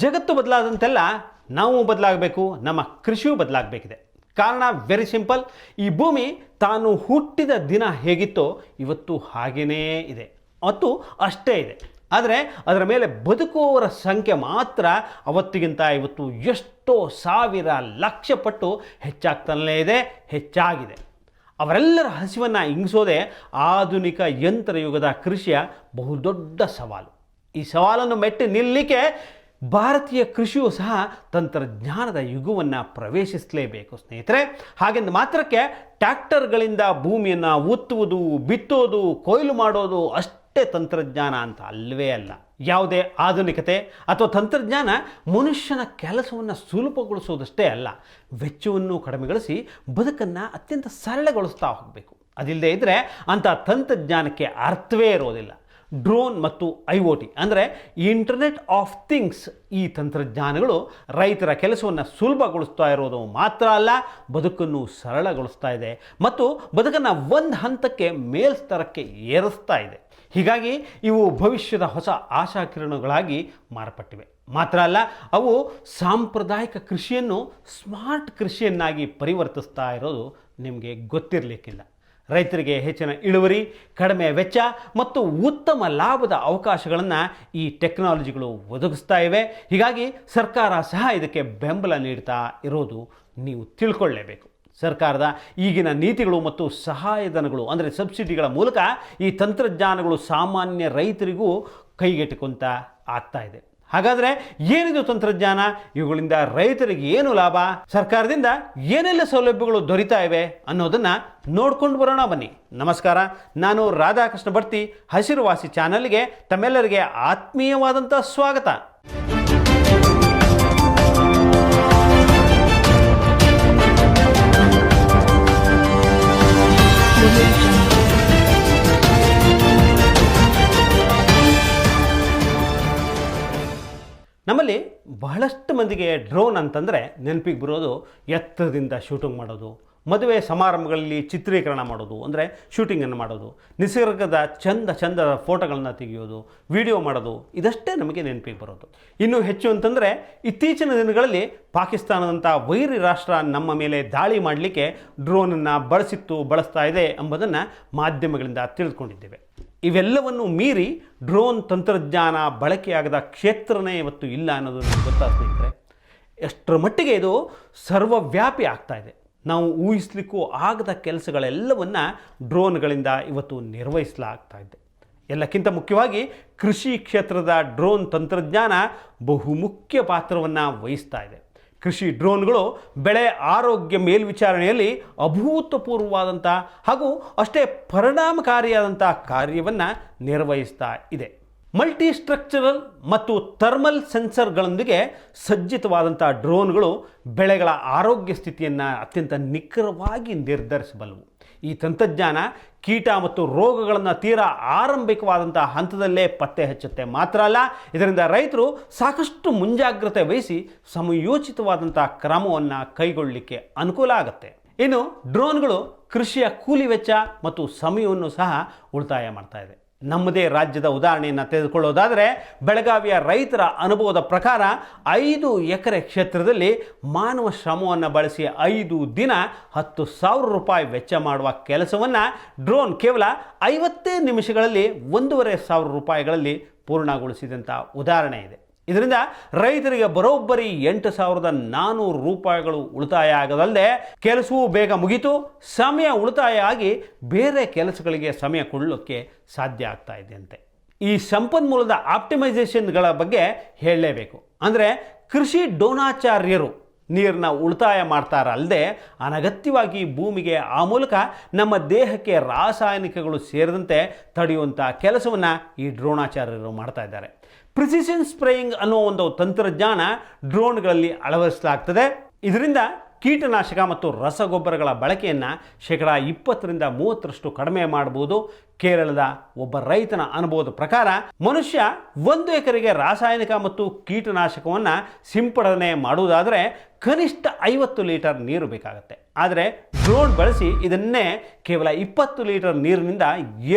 ಜಗತ್ತು ಬದಲಾದಂತೆಲ್ಲ ನಾವು ಬದಲಾಗಬೇಕು, ನಮ್ಮ ಕೃಷಿಯೂ ಬದಲಾಗಬೇಕಿದೆ. ಕಾರಣ ವೆರಿ ಸಿಂಪಲ್ ಈ ಭೂಮಿ ತಾನು ಹುಟ್ಟಿದ ದಿನ ಹೇಗಿತ್ತೋ ಇವತ್ತು ಹಾಗೇನೇ ಇದೆ. ಮತ್ತು ಅಷ್ಟೇ ಇದೆ. ಆದರೆ ಅದರ ಮೇಲೆ ಬದುಕುವವರ ಸಂಖ್ಯೆ ಮಾತ್ರ ಅವತ್ತಿಗಿಂತ ಇವತ್ತು ಎಷ್ಟೋ ಸಾವಿರ ಲಕ್ಷ ಪಟ್ಟು ಹೆಚ್ಚಾಗ್ತಾನೇ ಇದೆ, ಹೆಚ್ಚಾಗಿದೆ. ಅವರೆಲ್ಲರ ಹಸಿವನ್ನು ಇಂಗಿಸೋದೇ ಆಧುನಿಕ ಯಂತ್ರಯುಗದ ಕೃಷಿಯ ಬಹುದೊಡ್ಡ ಸವಾಲು. ಈ ಸವಾಲನ್ನು ಮೆಟ್ಟಿ ನಿಲ್ಲಲಿಕ್ಕೆ ಭಾರತೀಯ ಕೃಷಿಯು ಸಹ ತಂತ್ರಜ್ಞಾನದ ಯುಗವನ್ನು ಪ್ರವೇಶಿಸಲೇಬೇಕು, ಸ್ನೇಹಿತರೆ. ಹಾಗೆಂದು ಮಾತ್ರಕ್ಕೆ ಟ್ಯಾಕ್ಟರ್ಗಳಿಂದ ಭೂಮಿಯನ್ನು ಉತ್ತುವುದು ಬಿತ್ತೋದು, ಕೊಯ್ಲು ಮಾಡೋದು ಅಷ್ಟೇ ತಂತ್ರಜ್ಞಾನ ಅಂತ ಅಲ್ಲವೇ ಅಲ್ಲ. ಯಾವುದೇ ಆಧುನಿಕತೆ ಅಥವಾ ತಂತ್ರಜ್ಞಾನ ಮನುಷ್ಯನ ಕೆಲಸವನ್ನು ಸುಲಭಗೊಳಿಸೋದಷ್ಟೇ ಅಲ್ಲ, ವೆಚ್ಚವನ್ನು ಕಡಿಮೆಗೊಳಿಸಿ ಬದುಕನ್ನು ಅತ್ಯಂತ ಸರಳಗೊಳಿಸ್ತಾ ಹೋಗಬೇಕು. ಅದಿಲ್ಲದೆ ಇದ್ದರೆ ಅಂಥ ತಂತ್ರಜ್ಞಾನಕ್ಕೆ ಅರ್ಥವೇ ಇರೋದಿಲ್ಲ. ಡ್ರೋನ್ ಮತ್ತು ಐ ಒ ಟಿ ಅಂದರೆ ಇಂಟರ್ನೆಟ್ ಆಫ್ ಥಿಂಗ್ಸ್ ಈ ತಂತ್ರಜ್ಞಾನಗಳು ರೈತರ ಕೆಲಸವನ್ನು ಸುಲಭಗೊಳಿಸ್ತಾ ಇರೋದು ಮಾತ್ರ ಅಲ್ಲ, ಬದುಕನ್ನು ಸರಳಗೊಳಿಸ್ತಾ ಇದೆ ಮತ್ತು ಬದುಕನ್ನು ಒಂದು ಹಂತಕ್ಕೆ ಮೇಲ್ಸ್ತರಕ್ಕೆ ಏರಿಸ್ತಾ ಇದೆ. ಹೀಗಾಗಿ ಇವು ಭವಿಷ್ಯದ ಹೊಸ ಆಶಾಕಿರಣಗಳಾಗಿ ಮಾರ್ಪಟ್ಟಿವೆ. ಮಾತ್ರ ಅಲ್ಲ, ಅವು ಸಾಂಪ್ರದಾಯಿಕ ಕೃಷಿಯನ್ನು ಸ್ಮಾರ್ಟ್ ಕೃಷಿಯನ್ನಾಗಿ ಪರಿವರ್ತಿಸ್ತಾ ಇರೋದು ನಿಮಗೆ ಗೊತ್ತಿರಲಿಕ್ಕಿಲ್ಲ. ರೈತರಿಗೆ ಹೆಚ್ಚಿನ ಇಳುವರಿ, ಕಡಿಮೆ ವೆಚ್ಚ ಮತ್ತು ಉತ್ತಮ ಲಾಭದ ಅವಕಾಶಗಳನ್ನು ಈ ಟೆಕ್ನಾಲಜಿಗಳು ಒದಗಿಸ್ತಾ ಇವೆ. ಹೀಗಾಗಿ ಸರ್ಕಾರ ಸಹ ಇದಕ್ಕೆ ಬೆಂಬಲ ನೀಡ್ತಾ ಇರೋದು ನೀವು ತಿಳ್ಕೊಳ್ಳೇಬೇಕು. ಸರ್ಕಾರದ ಈಗಿನ ನೀತಿಗಳು ಮತ್ತು ಸಹಾಯಧನಗಳು ಅಂದರೆ ಸಬ್ಸಿಡಿಗಳ ಮೂಲಕ ಈ ತಂತ್ರಜ್ಞಾನಗಳು ಸಾಮಾನ್ಯ ರೈತರಿಗೂ ಕೈಗೆಟುಕೊಂತ ಆಗ್ತಾ ಇದೆ. ಹಾಗಾದರೆ ಏನಿದು ತಂತ್ರಜ್ಞಾನ? ಇವುಗಳಿಂದ ರೈತರಿಗೆ ಏನು ಲಾಭ? ಸರ್ಕಾರದಿಂದ ಏನೆಲ್ಲ ಸೌಲಭ್ಯಗಳು ದೊರೀತಾ ಇವೆ ಅನ್ನೋದನ್ನು ನೋಡ್ಕೊಂಡು ಬರೋಣ ಬನ್ನಿ. ನಮಸ್ಕಾರ, ನಾನು ರಾಧಾಕೃಷ್ಣ ಭರ್ತಿ ಹಸಿರುವಾಸಿ ಚಾನಲ್ಗೆ ತಮ್ಮೆಲ್ಲರಿಗೆ ಆತ್ಮೀಯವಾದಂಥ ಸ್ವಾಗತ. ನಮ್ಮಲ್ಲಿ ಬಹಳಷ್ಟು ಮಂದಿಗೆ ಡ್ರೋನ್ ಅಂತಂದರೆ ನೆನಪಿಗೆ ಬರೋದು ಎತ್ತರದಿಂದ ಶೂಟಿಂಗ್ ಮಾಡೋದು, ಮದುವೆ ಸಮಾರಂಭಗಳಲ್ಲಿ ಚಿತ್ರೀಕರಣ ಮಾಡೋದು, ಅಂದರೆ ಶೂಟಿಂಗನ್ನು ಮಾಡೋದು, ನಿಸರ್ಗದ ಚಂದ ಚಂದದ ಫೋಟೋಗಳನ್ನು ತೆಗೆಯೋದು, ವಿಡಿಯೋ ಮಾಡೋದು, ಇದಷ್ಟೇ ನಮಗೆ ನೆನಪಿಗೆ ಬರೋದು. ಇನ್ನೂ ಹೆಚ್ಚು ಅಂತಂದರೆ ಇತ್ತೀಚಿನ ದಿನಗಳಲ್ಲಿ ಪಾಕಿಸ್ತಾನದಂಥ ವೈರಿ ರಾಷ್ಟ್ರ ನಮ್ಮ ಮೇಲೆ ದಾಳಿ ಮಾಡಲಿಕ್ಕೆ ಡ್ರೋನನ್ನು ಬಳಸಿತ್ತು, ಬಳಸ್ತಾ ಇದೆ ಎಂಬುದನ್ನು ಮಾಧ್ಯಮಗಳಿಂದ ತಿಳಿದುಕೊಂಡಿದ್ದೇವೆ. ಇವೆಲ್ಲವನ್ನು ಮೀರಿ ಡ್ರೋನ್ ತಂತ್ರಜ್ಞಾನ ಬಳಕೆಯಾಗದ ಕ್ಷೇತ್ರನೇ ಇವತ್ತು ಇಲ್ಲ ಅನ್ನೋದು ನಮ್ಗೆ ಗೊತ್ತಾ ಸ್ನೇಹಿತರೆ? ಎಷ್ಟರ ಮಟ್ಟಿಗೆ ಇದು ಸರ್ವವ್ಯಾಪಿ ಆಗ್ತಾ ಇದೆ. ನಾವು ಊಹಿಸ್ಲಿಕ್ಕೂ ಆಗದ ಕೆಲಸಗಳೆಲ್ಲವನ್ನು ಡ್ರೋನ್ಗಳಿಂದ ಇವತ್ತು ನಿರ್ವಹಿಸಲಾಗ್ತಾ ಇದೆ. ಎಲ್ಲಕ್ಕಿಂತ ಮುಖ್ಯವಾಗಿ ಕೃಷಿ ಕ್ಷೇತ್ರದ ಡ್ರೋನ್ ತಂತ್ರಜ್ಞಾನ ಬಹುಮುಖ್ಯ ಪಾತ್ರವನ್ನು ವಹಿಸ್ತಾ ಇದೆ. ಕೃಷಿ ಡ್ರೋನ್ಗಳು ಬೆಳೆ ಆರೋಗ್ಯ ಮೇಲ್ವಿಚಾರಣೆಯಲ್ಲಿ ಅಭೂತಪೂರ್ವವಾದಂಥ ಹಾಗೂ ಅಷ್ಟೇ ಪರಿಣಾಮಕಾರಿಯಾದಂಥ ಕಾರ್ಯವನ್ನು ನಿರ್ವಹಿಸ್ತಾ ಇದೆ. ಮಲ್ಟಿ ಸ್ಟ್ರಕ್ಚರಲ್ ಮತ್ತು ಥರ್ಮಲ್ ಸೆನ್ಸರ್ಗಳೊಂದಿಗೆ ಸಜ್ಜಿತವಾದಂಥ ಡ್ರೋನ್ಗಳು ಬೆಳೆಗಳ ಆರೋಗ್ಯ ಸ್ಥಿತಿಯನ್ನು ಅತ್ಯಂತ ನಿಖರವಾಗಿ ನಿರ್ಧರಿಸಬಲ್ಲವು. ಈ ತಂತ್ರಜ್ಞಾನ ಕೀಟ ಮತ್ತು ರೋಗಗಳನ್ನು ತೀರಾ ಆರಂಭಿಕವಾದಂಥ ಹಂತದಲ್ಲೇ ಪತ್ತೆ ಹಚ್ಚುತ್ತೆ. ಮಾತ್ರ ಅಲ್ಲ, ಇದರಿಂದ ರೈತರು ಸಾಕಷ್ಟು ಮುಂಜಾಗ್ರತೆ ವಹಿಸಿ ಸಮಯೋಚಿತವಾದಂಥ ಕ್ರಮವನ್ನು ಕೈಗೊಳ್ಳಲಿಕ್ಕೆ ಅನುಕೂಲ ಆಗುತ್ತೆ. ಇನ್ನು ಡ್ರೋನ್ಗಳು ಕೃಷಿಯ ಕೂಲಿ ವೆಚ್ಚ ಮತ್ತು ಸಮಯವನ್ನು ಸಹ ಉಳಿತಾಯ ಮಾಡ್ತಾ ಇದೆ. ನಮ್ಮದೇ ರಾಜ್ಯದ ಉದಾಹರಣೆಯನ್ನು ತೆಗೆದುಕೊಳ್ಳೋದಾದರೆ, ಬೆಳಗಾವಿಯ ರೈತರ ಅನುಭವದ ಪ್ರಕಾರ ಐದು ಎಕರೆ ಕ್ಷೇತ್ರದಲ್ಲಿ ಮಾನವ ಶ್ರಮವನ್ನು ಬಳಸಿ ಐದು ದಿನ ಹತ್ತು ಸಾವಿರ ರೂಪಾಯಿ ವೆಚ್ಚ ಮಾಡುವ ಕೆಲಸವನ್ನು ಡ್ರೋನ್ ಕೇವಲ ಐವತ್ತೇ ನಿಮಿಷಗಳಲ್ಲಿ ಒಂದೂವರೆ ಸಾವಿರ ರೂಪಾಯಿಗಳಲ್ಲಿ ಪೂರ್ಣಗೊಳಿಸಿದಂಥ ಉದಾಹರಣೆ ಇದೆ. ಇದರಿಂದ ರೈತರಿಗೆ ಬರೋಬ್ಬರಿ ಎಂಟು ಸಾವಿರದ ನಾನ್ನೂರು ರೂಪಾಯಿಗಳು ಉಳಿತಾಯ ಆಗದಲ್ಲದೆ ಕೆಲಸವೂ ಬೇಗ ಮುಗಿತು. ಸಮಯ ಉಳಿತಾಯ ಆಗಿ ಬೇರೆ ಕೆಲಸಗಳಿಗೆ ಸಮಯ ಕೊಡಲಿಕ್ಕೆ ಸಾಧ್ಯ ಆಗ್ತಾ ಇದೆ ಅಂತೆ ಈ ಸಂಪನ್ಮೂಲದ ಆಪ್ಟಿಮೈಸೇಷನ್ಗಳ ಬಗ್ಗೆ ಹೇಳಲೇಬೇಕು. ಅಂದರೆ ಕೃಷಿ ಡೋನಾಚಾರ್ಯರು ನೀರನ್ನ ಉಳಿತಾಯ ಮಾಡ್ತಾರಲ್ಲದೆ ಅನಗತ್ಯವಾಗಿ ಭೂಮಿಗೆ ಆ ಮೂಲಕ ನಮ್ಮ ದೇಹಕ್ಕೆ ರಾಸಾಯನಿಕಗಳು ಸೇರಿದಂತೆ ತಡೆಯುವಂಥ ಕೆಲಸವನ್ನು ಈ ಡ್ರೋಣಾಚಾರ್ಯರು ಮಾಡ್ತಾ ಇದ್ದಾರೆ. ಪ್ರಿಸಿಷನ್ ಸ್ಪ್ರೇಯಿಂಗ್ ಅನ್ನೋ ಒಂದು ತಂತ್ರಜ್ಞಾನ ಡ್ರೋನ್ಗಳಲ್ಲಿ ಅಳವಡಿಸಲಾಗ್ತದೆ. ಇದರಿಂದ ಕೀಟನಾಶಕ ಮತ್ತು ರಸಗೊಬ್ಬರಗಳ ಬಳಕೆಯನ್ನು ಶೇಕಡಾ ಇಪ್ಪತ್ತರಿಂದ ಮೂವತ್ತರಷ್ಟು ಕಡಿಮೆ ಮಾಡಬಹುದು ಕೇರಳದ ಒಬ್ಬ ರೈತನ ಅನುಭವದ ಪ್ರಕಾರ ಮನುಷ್ಯ ಒಂದು ಎಕರೆಗೆ ರಾಸಾಯನಿಕ ಮತ್ತು ಕೀಟನಾಶಕವನ್ನು ಸಿಂಪಡಣೆ ಮಾಡುವುದಾದರೆ ಕನಿಷ್ಠ ಐವತ್ತು ಲೀಟರ್ ನೀರು ಬೇಕಾಗುತ್ತೆ. ಆದರೆ ಡ್ರೋನ್ ಬಳಸಿ ಇದನ್ನೇ ಕೇವಲ ಇಪ್ಪತ್ತು ಲೀಟರ್ ನೀರಿನಿಂದ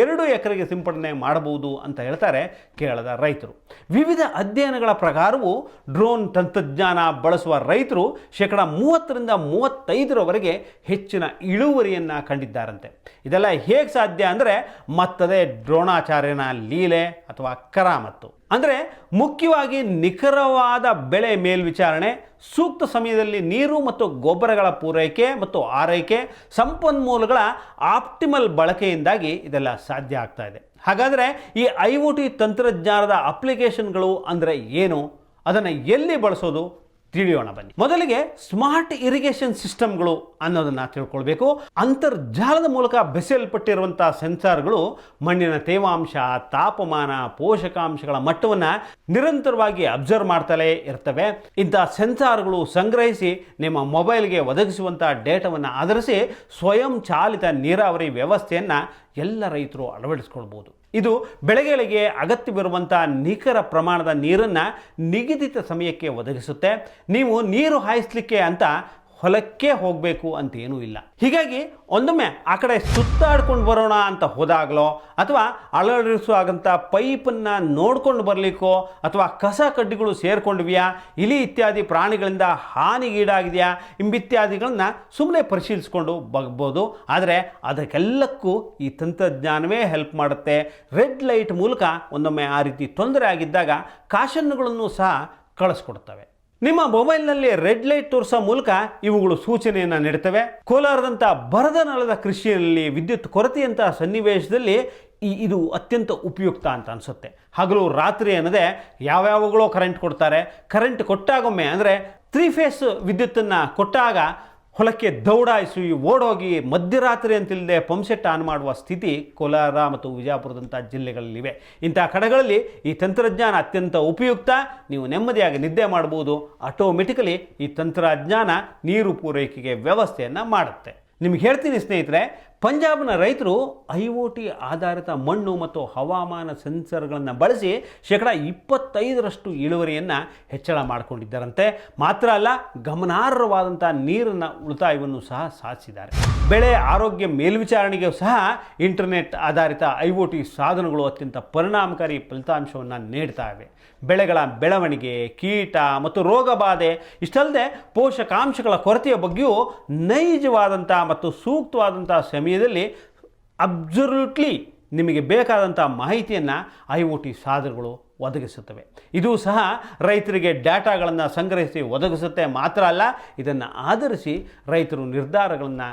ಎರಡು ಎಕರೆಗೆ ಸಿಂಪಡಣೆ ಮಾಡಬಹುದು ಅಂತ ಹೇಳ್ತಾರೆ ಕೇರಳದ ರೈತರು. ವಿವಿಧ ಅಧ್ಯಯನಗಳ ಪ್ರಕಾರವೂ ಡ್ರೋನ್ ತಂತ್ರಜ್ಞಾನ ಬಳಸುವ ರೈತರು ಶೇಕಡ ಮೂವತ್ತರಿಂದ ಮೂವತ್ತೈದರವರೆಗೆ ಹೆಚ್ಚಿನ ಇಳುವರಿಯನ್ನು ಕಂಡಿದ್ದಾರಂತೆ. ಇದೆಲ್ಲ ಹೇಗೆ ಸಾಧ್ಯ ಅಂದರೆ ಮತ್ತದೇ ದ್ರೋಣಾಚಾರ್ಯನ ಲೀಲೆ ಅಥವಾ ಕರಾಮತ್ತು. ಅಂದರೆ ಮುಖ್ಯವಾಗಿ ನಿಖರವಾದ ಬೆಳೆ ಮೇಲ್ವಿಚಾರಣೆ, ಸೂಕ್ತ ಸಮಯದಲ್ಲಿ ನೀರು ಮತ್ತು ಗೊಬ್ಬರಗಳ ಪೂರೈಕೆ ಮತ್ತು ಆರೈಕೆ, ಸಂಪನ್ಮೂಲಗಳ ಆಪ್ಟಿಮಲ್ ಬಳಕೆಯಿಂದಾಗಿ ಇದೆಲ್ಲ ಸಾಧ್ಯ ಆಗ್ತಾ ಇದೆ. ಹಾಗಾದರೆ ಈ ಐ ಒ ಟಿ ತಂತ್ರಜ್ಞಾನದ ಅಪ್ಲಿಕೇಶನ್ಗಳು ಅಂದರೆ ಏನು? ಅದನ್ನು ಎಲ್ಲಿ ಬಳಸೋದು? ತಿಳಿಯೋಣ ಬನ್ನಿ. ಮೊದಲಿಗೆ ಸ್ಮಾರ್ಟ್ ಇರಿಗೇಷನ್ ಸಿಸ್ಟಮ್ಗಳು ಅನ್ನೋದನ್ನ ತಿಳ್ಕೊಳ್ಬೇಕು. ಅಂತರ್ಜಾಲದ ಮೂಲಕ ಬೆಸೆಯಲ್ಪಟ್ಟಿರುವಂತಹ ಸೆನ್ಸಾರ್ಗಳು ಮಣ್ಣಿನ ತೇವಾಂಶ, ತಾಪಮಾನ, ಪೋಷಕಾಂಶಗಳ ಮಟ್ಟವನ್ನು ನಿರಂತರವಾಗಿ ಅಬ್ಸರ್ವ್ ಮಾಡ್ತಲೇ ಇರ್ತವೆ. ಇಂಥ ಸೆನ್ಸಾರ್ಗಳು ಸಂಗ್ರಹಿಸಿ ನಿಮ್ಮ ಮೊಬೈಲ್ಗೆ ಒದಗಿಸುವಂಥ ಡೇಟಾವನ್ನು ಆಧರಿಸಿ ಸ್ವಯಂ ಚಾಲಿತ ನೀರಾವರಿ ವ್ಯವಸ್ಥೆಯನ್ನು ಎಲ್ಲ ರೈತರು ಅಳವಡಿಸ್ಕೊಳ್ಬೋದು. ಇದು ಬೆಳೆಗಳಿಗೆ ಅಗತ್ಯವಿರುವಂಥ ನಿಖರ ಪ್ರಮಾಣದ ನೀರನ್ನು ನಿಗದಿತ ಸಮಯಕ್ಕೆ ಒದಗಿಸುತ್ತೆ. ನೀವು ನೀರು ಹಾಯಿಸಲಿಕ್ಕೆ ಅಂತ ಹೊಲಕ್ಕೆ ಹೋಗಬೇಕು ಅಂತ ಏನೂ ಇಲ್ಲ. ಹೀಗಾಗಿ ಒಂದೊಮ್ಮೆ ಆ ಕಡೆ ಸುತ್ತಾಡ್ಕೊಂಡು ಬರೋಣ ಅಂತ ಹೋದಾಗಲೋ, ಅಥವಾ ಅಳವಡಿಸುವಾಗಂಥ ಪೈಪನ್ನು ನೋಡ್ಕೊಂಡು ಬರಲಿಕ್ಕೋ, ಅಥವಾ ಕಸ ಕಡ್ಡಿಗಳು ಸೇರ್ಕೊಂಡಿವ್ಯಾ, ಇಲಿ ಇತ್ಯಾದಿ ಪ್ರಾಣಿಗಳಿಂದ ಹಾನಿಗೀಡಾಗಿದೆಯಾ ಇಂಬಿತ್ಯಾದಿಗಳನ್ನ ಸುಮ್ಮನೆ ಪರಿಶೀಲಿಸ್ಕೊಂಡು ಬಗ್ಬೋದು. ಆದರೆ ಅದಕ್ಕೆಲ್ಲಕ್ಕೂ ಈ ತಂತ್ರಜ್ಞಾನವೇ ಹೆಲ್ಪ್ ಮಾಡುತ್ತೆ. ರೆಡ್ ಲೈಟ್ ಮೂಲಕ ಒಂದೊಮ್ಮೆ ಆ ರೀತಿ ತೊಂದರೆ ಆಗಿದ್ದಾಗ ಕಾಶನ್ನುಗಳನ್ನು ಸಹ ಕಳಿಸ್ಕೊಡ್ತವೆ. ನಿಮ್ಮ ಮೊಬೈಲ್ನಲ್ಲಿ ರೆಡ್ ಲೈಟ್ ತೋರಿಸೋ ಮೂಲಕ ಇವುಗಳು ಸೂಚನೆಯನ್ನು ನೀಡುತ್ತವೆ. ಕೋಲಾರದಂಥ ಬರದ ನಳದ ಕೃಷಿಯಲ್ಲಿ ವಿದ್ಯುತ್ ಕೊರತೆಯಂತಹ ಸನ್ನಿವೇಶದಲ್ಲಿ ಈ ಇದು ಅತ್ಯಂತ ಉಪಯುಕ್ತ ಅಂತ ಅನಿಸುತ್ತೆ. ಹಗಲು ರಾತ್ರಿ ಅನ್ನದೇ ಯಾವ್ಯಾವುಗಳೋ ಕರೆಂಟ್ ಕೊಡ್ತಾರೆ. ಕರೆಂಟ್ ಕೊಟ್ಟಾಗೊಮ್ಮೆ ಅಂದರೆ ತ್ರೀ ಫೇಸ್ ವಿದ್ಯುತ್ತನ್ನು ಕೊಟ್ಟಾಗ ಹೊಲಕ್ಕೆ ದೌಡಾಯಿಸಿ ಓಡೋಗಿ ಮಧ್ಯರಾತ್ರಿ ಅಂತಿಲ್ಲದೆ ಪಂಪ್ಸೆಟ್ ಆನ್ ಮಾಡುವ ಸ್ಥಿತಿ ಕೋಲಾರ ಮತ್ತು ವಿಜಯಪುರದಂಥ ಜಿಲ್ಲೆಗಳಲ್ಲಿವೆ. ಇಂಥ ಕಡೆಗಳಲ್ಲಿ ಈ ತಂತ್ರಜ್ಞಾನ ಅತ್ಯಂತ ಉಪಯುಕ್ತ. ನೀವು ನೆಮ್ಮದಿಯಾಗಿ ನಿದ್ದೆ ಮಾಡ್ಬೋದು. ಆಟೋಮೆಟಿಕಲಿ ಈ ತಂತ್ರಜ್ಞಾನ ನೀರು ಪೂರೈಕೆಗೆ ವ್ಯವಸ್ಥೆಯನ್ನು ಮಾಡುತ್ತೆ. ನಿಮ್ಗೆ ಹೇಳ್ತೀನಿ ಸ್ನೇಹಿತರೆ ಪಂಜಾಬ್ನ ರೈತರು ಐ ಒ ಟಿ ಆಧಾರಿತ ಮಣ್ಣು ಮತ್ತು ಹವಾಮಾನ ಸೆನ್ಸರ್ಗಳನ್ನು ಬಳಸಿ ಶೇಕಡ ಇಪ್ಪತ್ತೈದರಷ್ಟು ಇಳುವರಿಯನ್ನು ಹೆಚ್ಚಳ ಮಾಡಿಕೊಂಡಿದ್ದಾರಂತೆ. ಮಾತ್ರ ಅಲ್ಲ ಗಮನಾರ್ಹವಾದಂಥ ನೀರಿನ ಉಳಿತಾಯವನ್ನು ಸಹ ಸಾಧಿಸಿದ್ದಾರೆ. ಬೆಳೆ ಆರೋಗ್ಯ ಮೇಲ್ವಿಚಾರಣೆಗೆ ಸಹ ಇಂಟರ್ನೆಟ್ ಆಧಾರಿತ ಐ ಒ ಟಿ ಸಾಧನಗಳು ಅತ್ಯಂತ ಪರಿಣಾಮಕಾರಿ ಫಲಿತಾಂಶವನ್ನು ನೀಡ್ತಾ ಇವೆ. ಬೆಳೆಗಳ ಬೆಳವಣಿಗೆ, ಕೀಟ ಮತ್ತು ರೋಗ ಬಾಧೆ ಇಷ್ಟಲ್ಲದೆ ಪೋಷಕಾಂಶಗಳ ಕೊರತೆಯ ಬಗ್ಗೆಯೂ ನೈಜವಾದಂಥ ಮತ್ತು ಸೂಕ್ತವಾದಂಥ ಸಮಯದಲ್ಲಿ ಅಬ್ಸಲ್ಯೂಟ್ಲಿ ನಿಮಗೆ ಬೇಕಾದಂಥ ಮಾಹಿತಿಯನ್ನು ಐ ಒ ಟಿ ಸಾಧನಗಳು ಒದಗಿಸುತ್ತವೆ. ಇದು ಸಹ ರೈತರಿಗೆ ಡಾಟಾಗಳನ್ನು ಸಂಗ್ರಹಿಸಿ ಒದಗಿಸುತ್ತೆ ಮಾತ್ರ ಅಲ್ಲ, ಇದನ್ನು ಆಧರಿಸಿ ರೈತರು ನಿರ್ಧಾರಗಳನ್ನು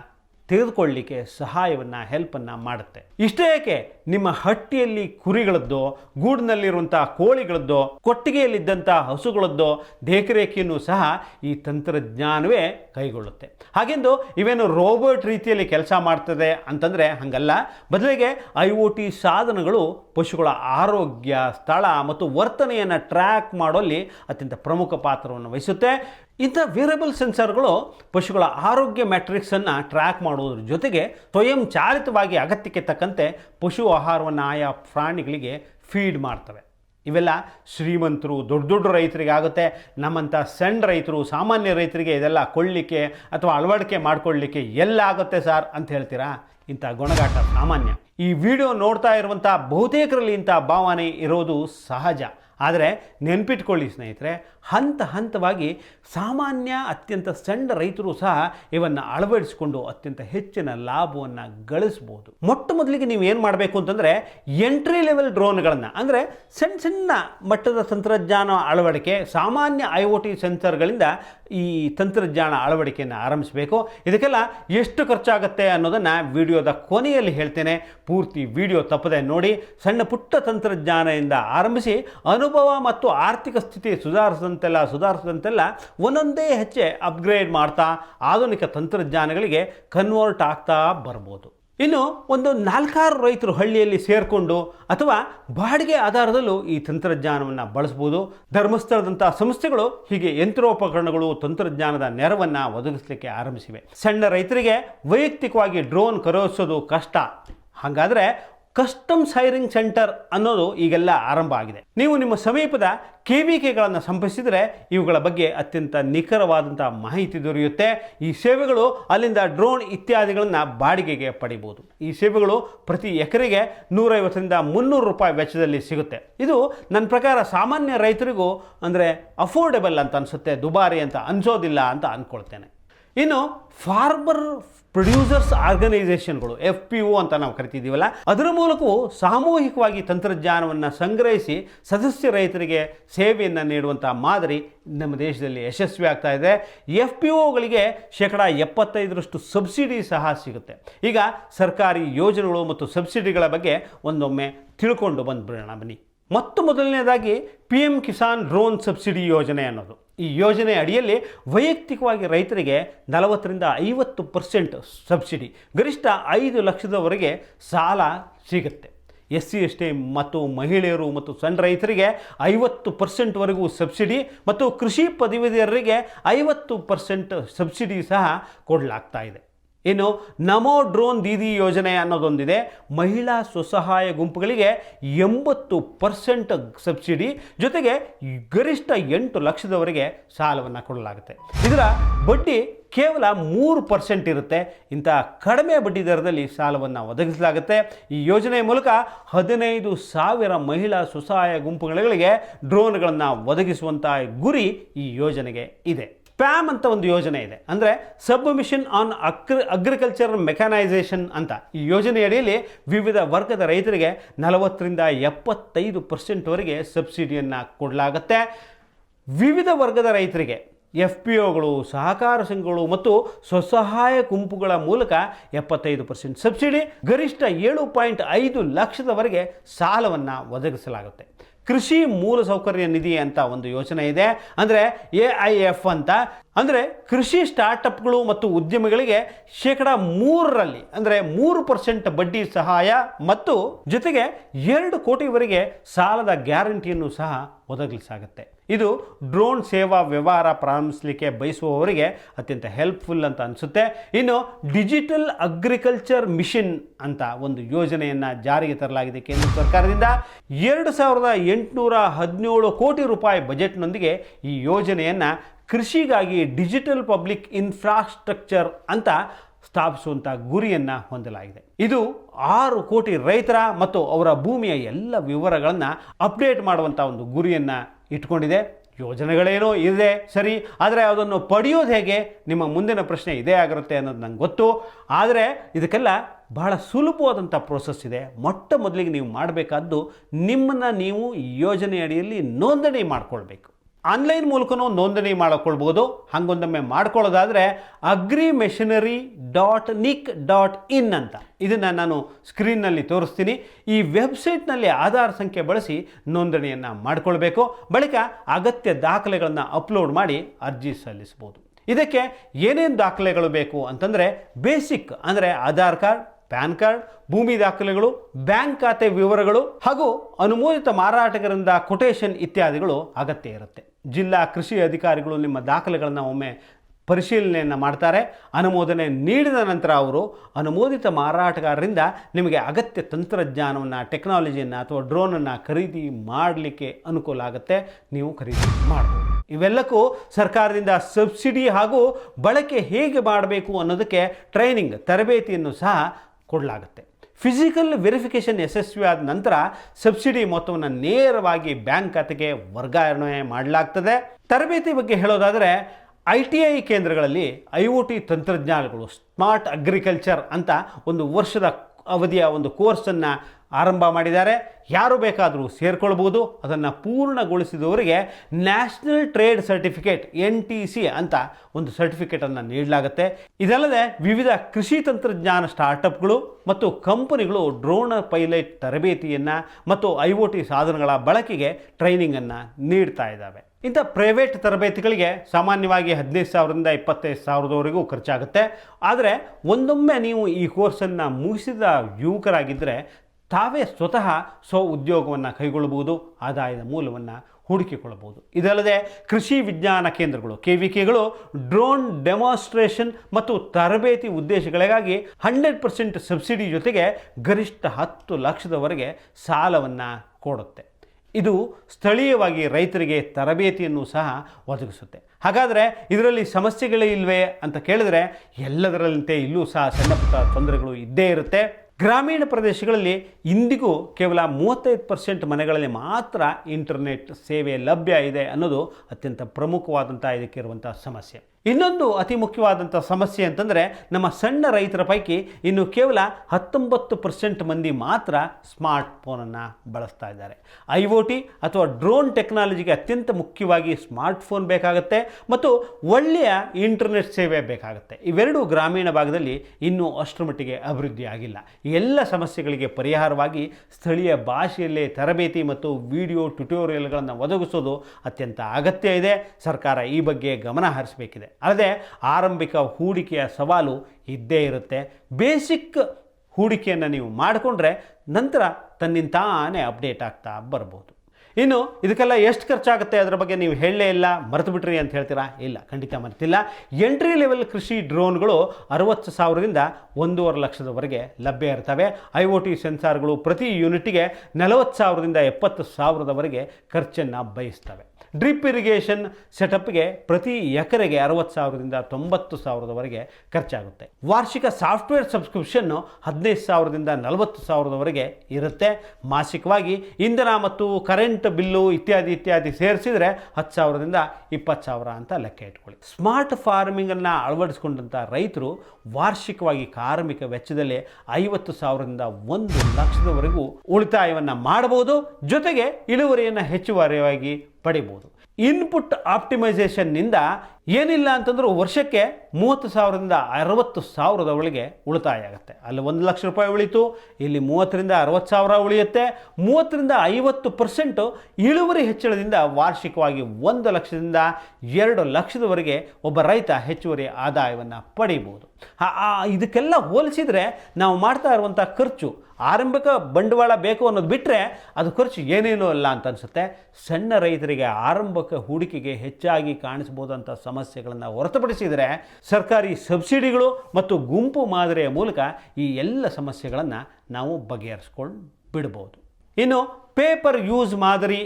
ತೆಗೆದುಕೊಳ್ಳಲಿಕ್ಕೆ ಸಹಾಯವನ್ನು ಹೆಲ್ಪನ್ನು ಮಾಡುತ್ತೆ. ಇಷ್ಟೇ ಏಕೆ? ನಿಮ್ಮ ಹಟ್ಟಿಯಲ್ಲಿ ಕುರಿಗಳದ್ದೋ ಗೂಡಿನಲ್ಲಿರುವಂಥ ಕೋಳಿಗಳದ್ದೋ ಕೊಟ್ಟಿಗೆಯಲ್ಲಿದ್ದಂಥ ಹಸುಗಳದ್ದೋ ದೇಖರೇಖೆಯನ್ನು ಸಹ ಈ ತಂತ್ರಜ್ಞಾನವೇ ಕೈಗೊಳ್ಳುತ್ತೆ. ಹಾಗೆಂದು ಇವೇನು ರೋಬೋಟ್ ರೀತಿಯಲ್ಲಿ ಕೆಲಸ ಮಾಡ್ತದೆ ಅಂತಂದರೆ ಹಾಗಲ್ಲ. ಬದಲಿಗೆ ಐ ಒ ಟಿ ಸಾಧನಗಳು ಪಶುಗಳ ಆರೋಗ್ಯ ಸ್ಥಳ ಮತ್ತು ವರ್ತನೆಯನ್ನು ಟ್ರ್ಯಾಕ್ ಮಾಡುವಲ್ಲಿ ಅತ್ಯಂತ ಪ್ರಮುಖ ಪಾತ್ರವನ್ನು ವಹಿಸುತ್ತೆ. ಇಂಥ ವೇರಿಯಬಲ್ ಸೆನ್ಸರ್ಗಳು ಪಶುಗಳ ಆರೋಗ್ಯ ಮ್ಯಾಟ್ರಿಕ್ಸನ್ನು ಟ್ರ್ಯಾಕ್ ಮಾಡುವುದರ ಜೊತೆಗೆ ಸ್ವಯಂ ಚಾಲಿತವಾಗಿ ಅಗತ್ಯಕ್ಕೆ ತಕ್ಕಂತೆ ಪಶು ಆಹಾರವನ್ನು ಆಯಾ ಪ್ರಾಣಿಗಳಿಗೆ ಫೀಡ್ ಮಾಡ್ತವೆ. ಇವೆಲ್ಲ ಶ್ರೀಮಂತರು, ದೊಡ್ಡ ದೊಡ್ಡ ರೈತರಿಗೆ ಆಗುತ್ತೆ. ನಮ್ಮಂಥ ಸಣ್ಣ ರೈತರು, ಸಾಮಾನ್ಯ ರೈತರಿಗೆ ಇದೆಲ್ಲ ಕೊಳ್ಳಿಕ್ಕೆ ಅಥವಾ ಅಳವಡಿಕೆ ಮಾಡಿಕೊಳ್ಳಲಿಕ್ಕೆ ಎಲ್ಲ ಆಗುತ್ತೆ ಸರ್ ಅಂತ ಹೇಳ್ತೀರಾ? ಇಂಥ ಗುಣಗಾಟ ಸಾಮಾನ್ಯ. ಈ ವಿಡಿಯೋ ನೋಡ್ತಾ ಇರುವಂಥ ಬಹುತೇಕರಲ್ಲಿ ಇಂಥ ಭಾವನೆ ಇರೋದು ಸಹಜ. ಆದರೆ ನೆನ್ಪಿಟ್ಕೊಳ್ಳಿ ಸ್ನೇಹಿತರೆ, ಹಂತ ಹಂತವಾಗಿ ಸಾಮಾನ್ಯ ಅತ್ಯಂತ ಸಣ್ಣ ರೈತರು ಸಹ ಇವನ್ನು ಅಳವಡಿಸಿಕೊಂಡು ಅತ್ಯಂತ ಹೆಚ್ಚಿನ ಲಾಭವನ್ನು ಗಳಿಸ್ಬೋದು. ಮೊಟ್ಟ ಮೊದಲಿಗೆ ನೀವು ಏನು ಮಾಡಬೇಕು ಅಂತಂದರೆ ಎಂಟ್ರಿ ಲೆವೆಲ್ ಡ್ರೋನ್ಗಳನ್ನು ಅಂದರೆ ಸಣ್ಣ ಸಣ್ಣ ಮಟ್ಟದ ತಂತ್ರಜ್ಞಾನ ಅಳವಡಿಕೆ, ಸಾಮಾನ್ಯ ಐ ಒ ಟಿ ಸೆನ್ಸರ್ಗಳಿಂದ ಈ ತಂತ್ರಜ್ಞಾನ ಅಳವಡಿಕೆಯನ್ನು ಆರಂಭಿಸಬೇಕು. ಇದಕ್ಕೆಲ್ಲ ಎಷ್ಟು ಖರ್ಚಾಗುತ್ತೆ ಅನ್ನೋದನ್ನು ವಿಡಿಯೋದ ಕೊನೆಯಲ್ಲಿ ಹೇಳ್ತೇನೆ. ಪೂರ್ತಿ ವಿಡಿಯೋ ತಪ್ಪದೆ ನೋಡಿ, ಸಣ್ಣ ಪುಟ್ಟ ತಂತ್ರಜ್ಞಾನದಿಂದ ಆರಂಭಿಸಿ, ಅನುಭವ ಮತ್ತು ಆರ್ಥಿಕ ಸ್ಥಿತಿ ಸುಧಾರಿಸಿದಂತೆಲ್ಲ ಸುಧಾರಿಸಿದಂತೆಲ್ಲ ಒಂದೊಂದೇ ಹೆಚ್ಚೆ ಅಪ್ಗ್ರೇಡ್ ಮಾಡ್ತಾ, ಆಧುನಿಕ ತಂತ್ರಜ್ಞಾನಗಳಿಗೆ ಕನ್ವರ್ಟ್ ಆಗ್ತಾ ಬರ್ಬೋದು. ಇನ್ನು ಒಂದು ನಾಲ್ಕಾರು ರೈತರು ಹಳ್ಳಿಯಲ್ಲಿ ಸೇರಿಕೊಂಡು ಅಥವಾ ಬಾಡಿಗೆ ಆಧಾರದಲ್ಲೂ ಈ ತಂತ್ರಜ್ಞಾನವನ್ನು ಬಳಸ್ಬೋದು. ಧರ್ಮಸ್ಥಳದಂಥ ಸಂಸ್ಥೆಗಳು ಹೀಗೆ ಯಂತ್ರೋಪಕರಣಗಳು, ತಂತ್ರಜ್ಞಾನದ ನೆರವನ್ನು ಒದಗಿಸಲಿಕ್ಕೆ ಆರಂಭಿಸಿವೆ. ಸಣ್ಣ ರೈತರಿಗೆ ವೈಯಕ್ತಿಕವಾಗಿ ಡ್ರೋನ್ ಕರೋಸೋದು ಕಷ್ಟ. ಹಾಗಾದರೆ ಕಸ್ಟಮ್ಸ್ ಸೈರಿಂಗ್ ಸೆಂಟರ್ ಅನ್ನೋದು ಈಗೆಲ್ಲ ಆರಂಭ ಆಗಿದೆ. ನೀವು ನಿಮ್ಮ ಸಮೀಪದ ಕೆ ವಿ ಕೆಗಳನ್ನು ಸಂಪರ್ಕಿಸಿದರೆ ಇವುಗಳ ಬಗ್ಗೆ ಅತ್ಯಂತ ನಿಖರವಾದಂಥ ಮಾಹಿತಿ ದೊರೆಯುತ್ತೆ. ಈ ಸೇವೆಗಳು ಅಲ್ಲಿಂದ ಡ್ರೋನ್ ಇತ್ಯಾದಿಗಳನ್ನು ಬಾಡಿಗೆಗೆ ಪಡಿಬೋದು. ಈ ಸೇವೆಗಳು ಪ್ರತಿ ಎಕರೆಗೆ ನೂರೈವತ್ತರಿಂದ ಮುನ್ನೂರು ರೂಪಾಯಿ ವೆಚ್ಚದಲ್ಲಿ ಸಿಗುತ್ತೆ. ಇದು ನನ್ನ ಪ್ರಕಾರ ಸಾಮಾನ್ಯ ರೈತರಿಗೂ ಅಂದರೆ ಅಫೋರ್ಡೆಬಲ್ ಅಂತ ಅನಿಸುತ್ತೆ. ದುಬಾರಿ ಅಂತ ಅನಿಸೋದಿಲ್ಲ ಅಂತ ಅಂದ್ಕೊಳ್ತೇನೆ ಇನ್ನು ಫಾರ್ಮರ್ ಪ್ರೊಡ್ಯೂಸರ್ಸ್ ಆರ್ಗನೈಸೇಷನ್ಗಳು ಎಫ್ ಪಿ ಒ ಅಂತ ನಾವು ಕರಿತಿದ್ದೀವಲ್ಲ, ಅದರ ಮೂಲಕವೂ ಸಾಮೂಹಿಕವಾಗಿ ತಂತ್ರಜ್ಞಾನವನ್ನು ಸಂಗ್ರಹಿಸಿ ಸದಸ್ಯ ರೈತರಿಗೆ ಸೇವೆಯನ್ನು ನೀಡುವಂಥ ಮಾದರಿ ನಮ್ಮ ದೇಶದಲ್ಲಿ ಯಶಸ್ವಿ ಆಗ್ತಾ ಇದೆ. ಎಫ್ ಪಿ ಒಗಳಿಗೆ ಶೇಕಡ ಎಪ್ಪತ್ತೈದರಷ್ಟು ಸಬ್ಸಿಡಿ ಸಹ ಸಿಗುತ್ತೆ. ಈಗ ಸರ್ಕಾರಿ ಯೋಜನೆಗಳು ಮತ್ತು ಸಬ್ಸಿಡಿಗಳ ಬಗ್ಗೆ ಒಂದೊಮ್ಮೆ ತಿಳ್ಕೊಂಡು ಬಂದ್ಬಿಡೋಣ ಬನ್ನಿ. ಮತ್ತು ಮೊದಲನೇದಾಗಿ P M Kisan drone subsidy ಯೋಜನೆ ಅನ್ನೋದು. ಈ ಯೋಜನೆ ಅಡಿಯಲ್ಲಿ ವೈಯಕ್ತಿಕವಾಗಿ ರೈತರಿಗೆ ನಲವತ್ತರಿಂದ ಐವತ್ತು ಪರ್ಸೆಂಟ್ ಸಬ್ಸಿಡಿ, ಗರಿಷ್ಠ ಐದು ಲಕ್ಷದವರೆಗೆ ಸಾಲ ಸಿಗುತ್ತೆ. ಎಸ್ ಸಿ ಎಸ್ ಟಿ ಮತ್ತು ಮಹಿಳೆಯರು ಮತ್ತು ಸಣ್ಣ ರೈತರಿಗೆ ಐವತ್ತು ಪರ್ಸೆಂಟ್ವರೆಗೂ ಸಬ್ಸಿಡಿ ಮತ್ತು ಕೃಷಿ ಪದವೀಧರರಿಗೆ ಐವತ್ತು ಪರ್ಸೆಂಟ್ ಸಬ್ಸಿಡಿ ಸಹ ಕೊಡಲಾಗ್ತಾ ಇದೆ. ಇನ್ನು ನಮೋ ಡ್ರೋನ್ ದೀದಿ ಯೋಜನೆ ಅನ್ನೋದೊಂದಿದೆ. ಮಹಿಳಾ ಸ್ವಸಹಾಯ ಗುಂಪುಗಳಿಗೆ ಎಂಬತ್ತು ಪರ್ಸೆಂಟ್ ಸಬ್ಸಿಡಿ, ಜೊತೆಗೆ ಗರಿಷ್ಠ ಎಂಟು ಲಕ್ಷದವರೆಗೆ ಸಾಲವನ್ನು ಕೊಡಲಾಗುತ್ತೆ. ಇದರ ಬಡ್ಡಿ ಕೇವಲ ಮೂರು ಪರ್ಸೆಂಟ್ ಇರುತ್ತೆ. ಇಂಥ ಕಡಿಮೆ ಬಡ್ಡಿ ದರದಲ್ಲಿ ಸಾಲವನ್ನು ಒದಗಿಸಲಾಗುತ್ತೆ. ಈ ಯೋಜನೆಯ ಮೂಲಕ ಹದಿನೈದು ಸಾವಿರ ಮಹಿಳಾ ಸ್ವಸಹಾಯ ಗುಂಪುಗಳಿಗೆ ಡ್ರೋನ್ಗಳನ್ನು ಒದಗಿಸುವಂತಹ ಗುರಿ ಈ ಯೋಜನೆಗೆ ಇದೆ. ಸ್ಪ್ಯಾಮ್ ಅಂತ ಒಂದು ಯೋಜನೆ ಇದೆ. ಅಂದರೆ sub mission on agri agriculture mechanisation ಅಂತ. ಈ ಯೋಜನೆಯಡಿಯಲ್ಲಿ ವಿವಿಧ ವರ್ಗದ ರೈತರಿಗೆ ನಲವತ್ತರಿಂದ ಎಪ್ಪತ್ತೈದು ಪರ್ಸೆಂಟ್ವರೆಗೆ ಸಬ್ಸಿಡಿಯನ್ನು ಕೊಡಲಾಗುತ್ತೆ. ವಿವಿಧ ವರ್ಗದ ರೈತರಿಗೆ ಎಫ್ ಪಿ ಒಗಳು, ಸಹಕಾರ ಸಂಘಗಳು ಮತ್ತು ಸ್ವಸಹಾಯ ಗುಂಪುಗಳ ಮೂಲಕ ಎಪ್ಪತ್ತೈದು ಪರ್ಸೆಂಟ್ ಸಬ್ಸಿಡಿ, ಗರಿಷ್ಠ ಏಳು ಪಾಯಿಂಟ್ ಐದು ಲಕ್ಷದವರೆಗೆ ಸಾಲವನ್ನು ಒದಗಿಸಲಾಗುತ್ತೆ. ಕೃಷಿ ಮೂಲಸೌಕರ್ಯ ನಿಧಿ ಅಂತ ಒಂದು ಯೋಜನೆ ಇದೆ. ಅಂದರೆ ಎ ಐ ಎಫ್ ಅಂತ. ಅಂದರೆ ಕೃಷಿ ಸ್ಟಾರ್ಟಪ್ಗಳು ಮತ್ತು ಉದ್ಯಮಿಗಳಿಗೆ ಶೇಕಡ ಮೂರರಲ್ಲಿ, ಅಂದರೆ ಮೂರು ಪರ್ಸೆಂಟ್ ಬಡ್ಡಿ ಸಹಾಯ ಮತ್ತು ಜೊತೆಗೆ ಎರಡು ಕೋಟಿವರೆಗೆ ಸಾಲದ ಗ್ಯಾರಂಟಿಯನ್ನು ಸಹ ಒದಗಿಸಲಾಗುತ್ತೆ ಇದು ಡ್ರೋನ್ ಸೇವಾ ವ್ಯವಹಾರ ಪ್ರಾರಂಭಿಸಲಿಕ್ಕೆ ಬಯಸುವವರಿಗೆ ಅತ್ಯಂತ ಹೆಲ್ಪ್ಫುಲ್ ಅಂತ ಅನಿಸುತ್ತೆ. ಇನ್ನು ಡಿಜಿಟಲ್ ಅಗ್ರಿಕಲ್ಚರ್ ಮಿಷನ್ ಅಂತ ಒಂದು ಯೋಜನೆಯನ್ನು ಜಾರಿಗೆ ತರಲಾಗಿದೆ ಕೇಂದ್ರ ಸರ್ಕಾರದಿಂದ. ಎರಡು ಸಾವಿರದ ಎಂಟುನೂರ ಹದಿನೇಳು ಕೋಟಿ ರೂಪಾಯಿ ಬಜೆಟ್ನೊಂದಿಗೆ ಈ ಯೋಜನೆಯನ್ನು ಕೃಷಿಗಾಗಿ ಡಿಜಿಟಲ್ ಪಬ್ಲಿಕ್ ಇನ್ಫ್ರಾಸ್ಟ್ರಕ್ಚರ್ ಅಂತ ಸ್ಥಾಪಿಸುವಂಥ ಗುರಿಯನ್ನು ಹೊಂದಲಾಗಿದೆ. ಇದು ಆರು ಕೋಟಿ ರೈತರ ಮತ್ತು ಅವರ ಭೂಮಿಯ ಎಲ್ಲ ವಿವರಗಳನ್ನು ಅಪ್ಡೇಟ್ ಮಾಡುವಂಥ ಒಂದು ಗುರಿಯನ್ನು ಇಟ್ಕೊಂಡಿದೆ. ಯೋಜನೆಗಳೇನೋ ಇದೆ, ಸರಿ, ಆದರೆ ಅದನ್ನು ಪಡೆಯೋದು ಹೇಗೆ? ನಿಮ್ಮ ಮುಂದಿನ ಪ್ರಶ್ನೆ ಇದೇ ಆಗಿರುತ್ತೆ ಅನ್ನೋದು ನಂಗೆ ಗೊತ್ತು. ಆದರೆ ಇದಕ್ಕೆಲ್ಲ ಬಹಳ ಸುಲಭವಾದಂಥ ಪ್ರೋಸೆಸ್ ಇದೆ. ಮೊಟ್ಟ ಮೊದಲಿಗೆ ನೀವು ಮಾಡಬೇಕಾದ್ದು ನಿಮ್ಮನ್ನು ನೀವು ಯೋಜನೆ ಅಡಿಯಲ್ಲಿ ನೋಂದಣಿ ಮಾಡಿಕೊಳ್ಬೇಕು. ಆನ್ಲೈನ್ ಮೂಲಕನೂ ನೋಂದಣಿ ಮಾಡಿಕೊಳ್ಬೋದು. ಹಾಗೊಂದೊಮ್ಮೆ ಮಾಡ್ಕೊಳ್ಳೋದಾದರೆ agri machinery dot nic dot in ಅಂತ. ಇದನ್ನು ನಾನು ಸ್ಕ್ರೀನ್ನಲ್ಲಿ ತೋರಿಸ್ತೀನಿ. ಈ ವೆಬ್ಸೈಟ್ನಲ್ಲಿ ಆಧಾರ್ ಸಂಖ್ಯೆ ಬಳಸಿ ನೋಂದಣಿಯನ್ನು ಮಾಡಿಕೊಳ್ಬೇಕು. ಬಳಿಕ ಅಗತ್ಯ ದಾಖಲೆಗಳನ್ನು ಅಪ್ಲೋಡ್ ಮಾಡಿ ಅರ್ಜಿ ಸಲ್ಲಿಸ್ಬೋದು ಇದಕ್ಕೆ ಏನೇನು ದಾಖಲೆಗಳು ಬೇಕು ಅಂತಂದರೆ, ಬೇಸಿಕ್ ಅಂದರೆ ಆಧಾರ್ ಕಾರ್ಡ್ ಪ್ಯಾನ್ ಕಾರ್ಡ್, ಭೂಮಿ ದಾಖಲೆಗಳು, ಬ್ಯಾಂಕ್ ಖಾತೆ ವಿವರಗಳು ಹಾಗೂ ಅನುಮೋದಿತ ಮಾರಾಟಗಾರರಿಂದ ಕೊಟೇಶನ್ ಇತ್ಯಾದಿಗಳು ಅಗತ್ಯ ಇರುತ್ತೆ. ಜಿಲ್ಲಾ ಕೃಷಿ ಅಧಿಕಾರಿಗಳು ನಿಮ್ಮ ದಾಖಲೆಗಳನ್ನು ಒಮ್ಮೆ ಪರಿಶೀಲನೆಯನ್ನು ಮಾಡ್ತಾರೆ. ಅನುಮೋದನೆ ನೀಡಿದ ನಂತರ ಅವರು ಅನುಮೋದಿತ ಮಾರಾಟಗಾರರಿಂದ ನಿಮಗೆ ಅಗತ್ಯ ತಂತ್ರಜ್ಞಾನವನ್ನು ಟೆಕ್ನಾಲಜಿಯನ್ನು ಅಥವಾ ಡ್ರೋನನ್ನು ಖರೀದಿ ಮಾಡಲಿಕ್ಕೆ ಅನುಕೂಲ ಆಗುತ್ತೆ. ನೀವು ಖರೀದಿ ಮಾಡ್ಬೋದು. ಇವೆಲ್ಲಕ್ಕೂ ಸರ್ಕಾರದಿಂದ ಸಬ್ಸಿಡಿ ಹಾಗೂ ಬಳಕೆ ಹೇಗೆ ಮಾಡಬೇಕು ಅನ್ನೋದಕ್ಕೆ ಟ್ರೈನಿಂಗ್ ತರಬೇತಿಯನ್ನು ಸಹ ಕೊಡಲಾಗುತ್ತೆ. ಫಿಸಿಕಲ್ ವೆರಿಫಿಕೇಷನ್ ಯಶಸ್ವಿ ಆದ ನಂತರ ಸಬ್ಸಿಡಿ ಮೊತ್ತವನ್ನು ನೇರವಾಗಿ ಬ್ಯಾಂಕ್ ಖಾತೆಗೆ ವರ್ಗಾವಣೆ ಮಾಡಲಾಗ್ತದೆ. ತರಬೇತಿ ಬಗ್ಗೆ ಹೇಳೋದಾದರೆ ಐ ಟಿ ಐ ಕೇಂದ್ರಗಳಲ್ಲಿ ಐ ಒ ಟಿ ತಂತ್ರಜ್ಞಾನಗಳು ಸ್ಮಾರ್ಟ್ ಅಗ್ರಿಕಲ್ಚರ್ ಅಂತ ಒಂದು ವರ್ಷದ ಅವಧಿಯ ಒಂದು ಕೋರ್ಸನ್ನು ಆರಂಭ ಮಾಡಿದ್ದಾರೆ. ಯಾರು ಬೇಕಾದರೂ ಸೇರ್ಕೊಳ್ಬೋದು. ಅದನ್ನು ಪೂರ್ಣಗೊಳಿಸಿದವರಿಗೆ national trade certificate, N T C ಅಂತ ಒಂದು ಸರ್ಟಿಫಿಕೇಟನ್ನು ನೀಡಲಾಗುತ್ತೆ. ಇದಲ್ಲದೆ ವಿವಿಧ ಕೃಷಿ ತಂತ್ರಜ್ಞಾನ ಸ್ಟಾರ್ಟಪ್ಗಳು ಮತ್ತು ಕಂಪನಿಗಳು ಡ್ರೋನ್ ಪೈಲಟ್ ತರಬೇತಿಯನ್ನು ಮತ್ತು ಐ ಒ ಟಿ ಸಾಧನಗಳ ಬಳಕೆಗೆ ಟ್ರೈನಿಂಗನ್ನು ನೀಡ್ತಾ ಇದ್ದಾವೆ. ಇಂಥ ಪ್ರೈವೇಟ್ ತರಬೇತಿಗಳಿಗೆ ಸಾಮಾನ್ಯವಾಗಿ ಹದಿನೈದು ಸಾವಿರದಿಂದ ಇಪ್ಪತ್ತೈದು ಸಾವಿರದವರೆಗೂ ಖರ್ಚಾಗುತ್ತೆ. ಆದರೆ ಒಂದೊಮ್ಮೆ ನೀವು ಈ ಕೋರ್ಸನ್ನು ಮುಗಿಸಿದ ಯುವಕರಾಗಿದ್ದರೆ ತಾವೇ ಸ್ವತಃ ಸ್ವ ಉದ್ಯೋಗವನ್ನು ಕೈಗೊಳ್ಳಬಹುದು ಆದಾಯದ ಮೂಲವನ್ನು ಹುಡುಕಿಕೊಳ್ಳಬಹುದು. ಇದಲ್ಲದೆ ಕೃಷಿ ವಿಜ್ಞಾನ ಕೇಂದ್ರಗಳು ಕೆ ವಿ ಕೆಗಳು ಡ್ರೋನ್ ಡೆಮಾನ್ಸ್ಟ್ರೇಷನ್ ಮತ್ತು ತರಬೇತಿ ಉದ್ದೇಶಗಳಿಗಾಗಿ ಹಂಡ್ರೆಡ್ ಪರ್ಸೆಂಟ್ ಸಬ್ಸಿಡಿ ಜೊತೆಗೆ ಗರಿಷ್ಠ ಹತ್ತು ಲಕ್ಷದವರೆಗೆ ಸಾಲವನ್ನು ಕೊಡುತ್ತೆ. ಇದು ಸ್ಥಳೀಯವಾಗಿ ರೈತರಿಗೆ ತರಬೇತಿಯನ್ನು ಸಹ ಒದಗಿಸುತ್ತೆ. ಹಾಗಾದರೆ ಇದರಲ್ಲಿ ಸಮಸ್ಯೆಗಳೇ ಇಲ್ವೇ ಅಂತ ಕೇಳಿದ್ರೆ ಎಲ್ಲದರಂತೆ ಇಲ್ಲೂ ಸಹ ಸಣ್ಣ ಪುಟ್ಟ ತೊಂದರೆಗಳು ಇದ್ದೇ ಇರುತ್ತೆ. ಗ್ರಾಮೀಣ ಪ್ರದೇಶಗಳಲ್ಲಿ ಇಂದಿಗೂ ಕೇವಲ ಮೂವತ್ತೈದು ಪರ್ಸೆಂಟ್ ಮನೆಗಳಲ್ಲಿ ಮಾತ್ರ ಇಂಟರ್ನೆಟ್ ಸೇವೆ ಲಭ್ಯ ಇದೆ ಅನ್ನೋದು ಅತ್ಯಂತ ಪ್ರಮುಖವಾದಂಥ ಇದಕ್ಕಿರುವಂಥ ಸಮಸ್ಯೆ. ಇನ್ನೊಂದು ಅತಿ ಮುಖ್ಯವಾದಂಥ ಸಮಸ್ಯೆ ಅಂತಂದರೆ ನಮ್ಮ ಸಣ್ಣ ರೈತರ ಪೈಕಿ ಇನ್ನು ಕೇವಲ ಹತ್ತೊಂಬತ್ತು ಪರ್ಸೆಂಟ್ ಮಂದಿ ಮಾತ್ರ ಸ್ಮಾರ್ಟ್ ಫೋನನ್ನು ಬಳಸ್ತಾ ಇದ್ದಾರೆ. ಐ ಒ ಟಿ ಅಥವಾ ಡ್ರೋನ್ ಟೆಕ್ನಾಲಜಿಗೆ ಅತ್ಯಂತ ಮುಖ್ಯವಾಗಿ ಸ್ಮಾರ್ಟ್ ಫೋನ್ ಬೇಕಾಗುತ್ತೆ ಮತ್ತು ಒಳ್ಳೆಯ ಇಂಟರ್ನೆಟ್ ಸೇವೆ ಬೇಕಾಗುತ್ತೆ. ಇವೆರಡೂ ಗ್ರಾಮೀಣ ಭಾಗದಲ್ಲಿ ಇನ್ನೂ ಅಷ್ಟರ ಮಟ್ಟಿಗೆ ಅಭಿವೃದ್ಧಿ ಆಗಿಲ್ಲ. ಎಲ್ಲ ಸಮಸ್ಯೆಗಳಿಗೆ ಪರಿಹಾರವಾಗಿ ಸ್ಥಳೀಯ ಭಾಷೆಯಲ್ಲೇ ತರಬೇತಿ ಮತ್ತು ವಿಡಿಯೋ ಟ್ಯುಟೋರಿಯಲ್ಗಳನ್ನು ಒದಗಿಸೋದು ಅತ್ಯಂತ ಅಗತ್ಯ ಇದೆ. ಸರ್ಕಾರ ಈ ಬಗ್ಗೆ ಗಮನ ಹರಿಸಬೇಕಿದೆ. ಅಲ್ಲದೆ ಆರಂಭಿಕ ಹೂಡಿಕೆಯ ಸವಾಲು ಇದ್ದೇ ಇರುತ್ತೆ. ಬೇಸಿಕ್ ಹೂಡಿಕೆಯನ್ನು ನೀವು ಮಾಡಿಕೊಂಡ್ರೆ ನಂತರ ತನ್ನಿಂತಾನೇ ಅಪ್ಡೇಟ್ ಆಗ್ತಾ ಬರ್ಬೋದು. ಇನ್ನು ಇದಕ್ಕೆಲ್ಲ ಎಷ್ಟು ಖರ್ಚಾಗುತ್ತೆ ಅದರ ಬಗ್ಗೆ ನೀವು ಹೇಳಲೇ ಇಲ್ಲ ಮರೆತು ಬಿಟ್ರಿ ಅಂತ ಹೇಳ್ತೀರಾ? ಇಲ್ಲ, ಖಂಡಿತ ಮರೆತಿಲ್ಲ. ಎಂಟ್ರಿ ಲೆವೆಲ್ ಕೃಷಿ ಡ್ರೋನ್ಗಳು ಅರವತ್ತು ಸಾವಿರದಿಂದ ಒಂದೂವರೆ ಲಕ್ಷದವರೆಗೆ ಲಭ್ಯ ಇರ್ತವೆ. ಐ ಒ ಟಿ ಸೆನ್ಸಾರ್ಗಳು ಪ್ರತಿ ಯೂನಿಟ್ಗೆ ನಲವತ್ತು ಸಾವಿರದಿಂದ ಎಪ್ಪತ್ತು ಸಾವಿರದವರೆಗೆ ಖರ್ಚನ್ನು ಬಯಸ್ತವೆ. ಡ್ರಿಪ್ ಇರಿಗೇಷನ್ ಸೆಟಪ್ಗೆ ಪ್ರತಿ ಎಕರೆಗೆ ಅರವತ್ತು ಸಾವಿರದಿಂದ ತೊಂಬತ್ತು ಸಾವಿರದವರೆಗೆ ಖರ್ಚಾಗುತ್ತೆ. ವಾರ್ಷಿಕ ಸಾಫ್ಟ್ವೇರ್ ಸಬ್ಸ್ಕ್ರಿಪ್ಷನ್ನು ಹದಿನೈದು ಸಾವಿರದಿಂದ ನಲವತ್ತು ಸಾವಿರದವರೆಗೆ ಇರುತ್ತೆ. ಮಾಸಿಕವಾಗಿ ಇಂಧನ ಮತ್ತು ಕರೆಂಟ್ ಬಿಲ್ಲು ಇತ್ಯಾದಿ ಇತ್ಯಾದಿ ಸೇರಿಸಿದರೆ ಹತ್ತು ಸಾವಿರದಿಂದ ಇಪ್ಪತ್ತು ಸಾವಿರ ಅಂತ ಲೆಕ್ಕ ಇಟ್ಕೊಳ್ಳಿ. ಸ್ಮಾರ್ಟ್ ಫಾರ್ಮಿಂಗನ್ನು ಅಳವಡಿಸ್ಕೊಂಡಂಥ ರೈತರು ವಾರ್ಷಿಕವಾಗಿ ಕಾರ್ಮಿಕ ವೆಚ್ಚದಲ್ಲಿ ಐವತ್ತು ಸಾವಿರದಿಂದ ಒಂದು ಲಕ್ಷದವರೆಗೂ ಉಳಿತಾಯವನ್ನು ಮಾಡಬಹುದು. ಜೊತೆಗೆ ಇಳುವರಿಯನ್ನು ಹೆಚ್ಚುವರಿಯಾಗಿ ಪಡಿಬೋದು. ಇನ್ಪುಟ್ ಆಪ್ಟಿಮೈಸೇಷನ್ನಿಂದ ಏನಿಲ್ಲ ಅಂತಂದರೂ ವರ್ಷಕ್ಕೆ ಮೂವತ್ತು ಸಾವಿರದಿಂದ ಅರವತ್ತು ಸಾವಿರದ ಒಳಗೆ ಉಳಿತಾಯ ಆಗುತ್ತೆ. ಅಲ್ಲಿ ಒಂದು ಲಕ್ಷ ರೂಪಾಯಿ ಉಳಿತು, ಇಲ್ಲಿ ಮೂವತ್ತರಿಂದ ಅರವತ್ತು ಸಾವಿರ ಉಳಿಯುತ್ತೆ. ಮೂವತ್ತರಿಂದ ಐವತ್ತು ಪರ್ಸೆಂಟು ಇಳುವರಿ ಹೆಚ್ಚಳದಿಂದ ವಾರ್ಷಿಕವಾಗಿ ಒಂದು ಲಕ್ಷದಿಂದ ಎರಡು ಲಕ್ಷದವರೆಗೆ ಒಬ್ಬ ರೈತ ಹೆಚ್ಚುವರಿ ಆದಾಯವನ್ನು ಪಡೀಬೋದು. ಇದಕ್ಕೆಲ್ಲ ಹೋಲಿಸಿದರೆ ನಾವು ಮಾಡ್ತಾ ಇರುವಂಥ ಖರ್ಚು ಆರಂಭಿಕ ಬಂಡವಾಳ ಬೇಕು ಅನ್ನೋದು ಬಿಟ್ಟರೆ ಅದು ಖರ್ಚು ಏನೇನೂ ಅಲ್ಲ ಅಂತ ಅನಿಸುತ್ತೆ. ಸಣ್ಣ ರೈತರಿಗೆ ಆರಂಭಿಕ ಹೂಡಿಕೆಗೆ ಹೆಚ್ಚಾಗಿ ಕಾಣಿಸ್ಬೋದಂಥ ಸಮಸ್ಯೆಗಳನ್ನು ಹೊರತುಪಡಿಸಿದರೆ ಸರ್ಕಾರಿ ಸಬ್ಸಿಡಿಗಳು ಮತ್ತು ಗುಂಪು ಮಾದರಿಯ ಮೂಲಕ ಈ ಎಲ್ಲ ಸಮಸ್ಯೆಗಳನ್ನು ನಾವು ಬಗೆಹರಿಸ್ಕೊಂಡು ಬಿಡ್ಬೋದು ಇನ್ನು ಪೇಪರ್ ಯೂಸ್ ಮಾದರಿ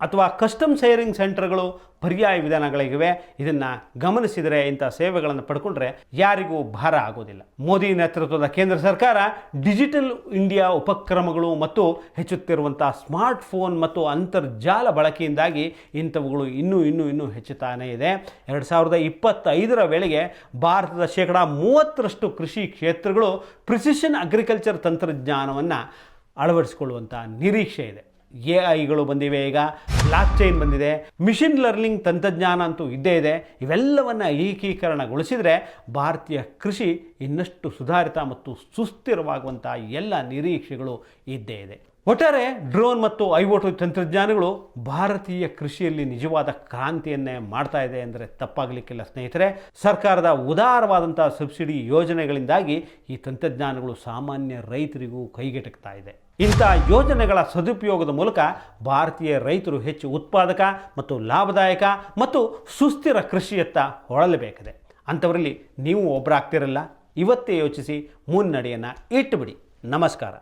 ಅಥವಾ ಕಸ್ಟಮ್ ಶೇರಿಂಗ್ ಸೆಂಟರ್ಗಳು ಪರ್ಯಾಯ ವಿಧಾನಗಳಿವೆ ಇದನ್ನು ಗಮನಿಸಿದರೆ ಇಂಥ ಸೇವೆಗಳನ್ನು ಪಡ್ಕೊಂಡ್ರೆ ಯಾರಿಗೂ ಭಾರ ಆಗೋದಿಲ್ಲ. ಮೋದಿ ನೇತೃತ್ವದ ಕೇಂದ್ರ ಸರ್ಕಾರ ಡಿಜಿಟಲ್ ಇಂಡಿಯಾ ಉಪಕ್ರಮಗಳು ಮತ್ತು ಹೆಚ್ಚುತ್ತಿರುವಂಥ ಸ್ಮಾರ್ಟ್ ಫೋನ್ ಮತ್ತು ಅಂತರ್ಜಾಲ ಬಳಕೆಯಿಂದಾಗಿ ಇಂಥವುಗಳು ಇನ್ನೂ ಇನ್ನೂ ಇನ್ನೂ ಹೆಚ್ಚುತ್ತಾನೇ ಇದೆ. ಎರಡು ಸಾವಿರದ ಇಪ್ಪತ್ತೈದರ ವೇಳೆಗೆ ಭಾರತದ ಶೇಕಡ ಮೂವತ್ತರಷ್ಟು ಕೃಷಿ ಕ್ಷೇತ್ರಗಳು ಪ್ರಿಸಿಷನ್ ಅಗ್ರಿಕಲ್ಚರ್ ತಂತ್ರಜ್ಞಾನವನ್ನು ಅಳವಡಿಸಿಕೊಳ್ಳುವಂಥ ನಿರೀಕ್ಷೆ ಇದೆ. ಎ ಐಗಳು ಬಂದಿವೆ. ಈಗ ಬ್ಲಾಕ್ ಚೈನ್ ಬಂದಿದೆ. ಮಿಷಿನ್ ಲರ್ನಿಂಗ್ ತಂತ್ರಜ್ಞಾನ ಅಂತೂ ಇದ್ದೇ ಇದೆ. ಇವೆಲ್ಲವನ್ನು ಏಕೀಕರಣಗೊಳಿಸಿದರೆ ಭಾರತೀಯ ಕೃಷಿ ಇನ್ನಷ್ಟು ಸುಧಾರಿತ ಮತ್ತು ಸುಸ್ಥಿರವಾಗುವಂಥ ಎಲ್ಲ ನಿರೀಕ್ಷೆಗಳು ಇದ್ದೇ ಇದೆ. ಒಟ್ಟಾರೆ ಡ್ರೋನ್ ಮತ್ತು ಐವೋಟು ತಂತ್ರಜ್ಞಾನಗಳು ಭಾರತೀಯ ಕೃಷಿಯಲ್ಲಿ ನಿಜವಾದ ಕ್ರಾಂತಿಯನ್ನೇ ಮಾಡ್ತಾ ಇದೆ ಅಂದರೆ ತಪ್ಪಾಗಲಿಕ್ಕಿಲ್ಲ ಸ್ನೇಹಿತರೆ. ಸರ್ಕಾರದ ಉದಾರವಾದಂಥ ಸಬ್ಸಿಡಿ ಯೋಜನೆಗಳಿಂದಾಗಿ ಈ ತಂತ್ರಜ್ಞಾನಗಳು ಸಾಮಾನ್ಯ ರೈತರಿಗೂ ಕೈಗೆಟಕ್ತಾ ಇದೆ. ಇಂಥ ಯೋಜನೆಗಳ ಸದುಪಯೋಗದ ಮೂಲಕ ಭಾರತೀಯ ರೈತರು ಹೆಚ್ಚು ಉತ್ಪಾದಕ ಮತ್ತು ಲಾಭದಾಯಕ ಮತ್ತು ಸುಸ್ಥಿರ ಕೃಷಿಯತ್ತ ಹೊರಳಬೇಕಿದೆ ಅಂಥವರಲ್ಲಿ ನೀವು ಒಬ್ಬರಾಗ್ತಿರಲ್ಲ ಇವತ್ತೇ ಯೋಚಿಸಿ ಮುನ್ನಡೆಯನ್ನು ಇಟ್ಟುಬಿಡಿ. ನಮಸ್ಕಾರ.